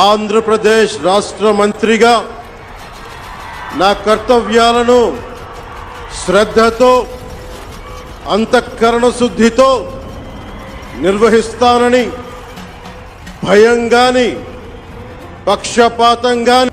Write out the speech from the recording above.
ఆంధ్రప్రదేశ్ రాష్ట్ర మంత్రిగా నా కర్తవ్యాలను శ్రద్ధతో అంతఃకరణ శుద్ధితో నిర్వహిస్తానని భయం కానీ పక్షపాతం కానీ